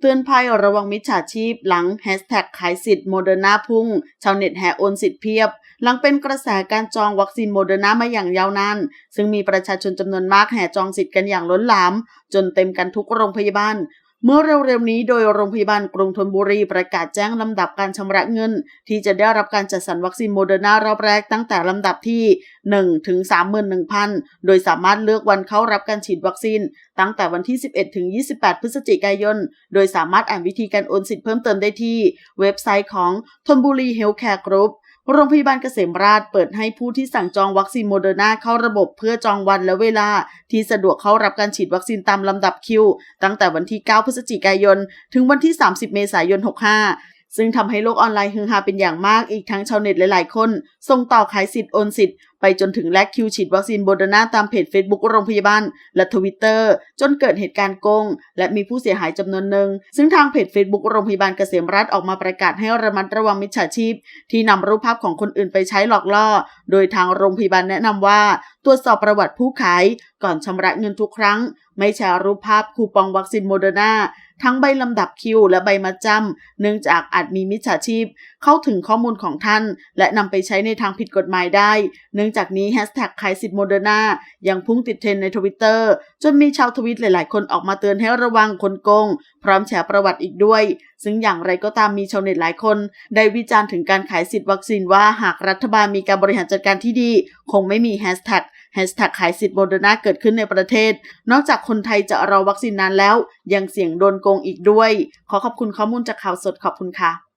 เตือนภัยระวังมิจฉาชีพหลังแฮชแท็กขายสิทธิ์โมเดอร์นาพุ่ง ชาวเน็ตแห่โอนสิทธิ์เพียบ หลังเป็นกระแสการจองวัคซีนโมเดอร์นามาอย่างยาวนาน ซึ่งมีประชาชนจำนวนมากแห่จองสิทธิ์กันอย่างล้นหลาม จนเต็มกันทุกโรงพยาบาล เมื่อเร็วๆนี้โดยโรงพยาบาลกรุงธนบุรีประกาศแจ้งลำดับการชำระเงิน ที่จะได้รับการจัดสรรวัคซีนโมเดอร์นารอบแรกตั้งแต่ลำดับที่ 1 ถึง 31,000 โดยสามารถเลือกวันเข้ารับการฉีดวัคซีน ตั้งแต่วันที่ 11 ถึง 28 พฤศจิกายน โดยสามารถอ่านวิธีการโอนสิทธิ์เพิ่มเติมได้ที่ เว็บไซต์ของธนบุรีเฮลท์แคร์กรุ๊ป โรงพยาบาลเกษมราชเปิดให้ผู้ที่สั่งจองวัคซีนโมเดอร์นาเข้าระบบเพื่อจองวันและเวลา ที่สะดวกเข้ารับการฉีดวัคซีนตามลำดับคิว ตั้งแต่วันที่ 9 พฤศจิกายน ถึงวันที่ 30 เมษายน 65 ซึ่งทำให้โลกออนไลน์ฮือฮาเป็นอย่างมากอีกทั้งชาวเน็ตหลาย ๆ คน ส่งต่อขายสิทธิ์โอนสิทธิ์ ไปจนถึงแลกคิวฉีดวัคซีนโมเดอร์นาตามเพจ Facebook โรงพยาบาล และทวิตเตอร์จนเกิดเหตุการณ์โกง และมีผู้เสียหายจำนวนหนึ่ง ซึ่งทางเพจ Facebook โรงพยาบาลเกษมรัฐออกมาประกาศให้ระมัดระวังมิจฉาชีพ ที่นำรูปภาพของคนอื่นไปใช้หลอกล่อ โดยทางโรงพยาบาลแนะนำว่า ตรวจสอบประวัติผู้ขาย ก่อนชำระเงินทุกครั้ง ไม่แชร์รูปภาพคูปองวัคซีนโมเดอร์นาทั้งใบลำดับคิวและใบมัดจำเนื่องจากอาจมีมิจฉาชีพ เข้าถึงข้อมูลของท่าน และนำไปใช้ในทางผิดกฎหมายได้เนื่องจากนี้แฮชแท็กขายสิทธิ์โมเดอร์นายังพุ่งติดเทรนในทวิตเตอร์จนมีชาวทวิตหลาย ๆ คนออกมาเตือนให้ระวังคนโกง พร้อมแชร์ประวัติอีกด้วย ซึ่งอย่างไรก็ตามมีชาวเน็ตหลายคน ได้วิจารณ์ถึงการขายสิทธิ์วัคซีนว่าหากรัฐบาลมีการบริหารจัดการที่ดี คงไม่มีแฮชแท็กแฮชแท็กขายสิทธิ์โมเดอร์นาเกิดขึ้นในประเทศ นอกจากคนไทยจะรอวัคซีนนานแล้ว ยังเสี่ยงโดนโกงอีกด้วย ขอขอบคุณข้อมูลจากข่าวสดขอบคุณค่ะ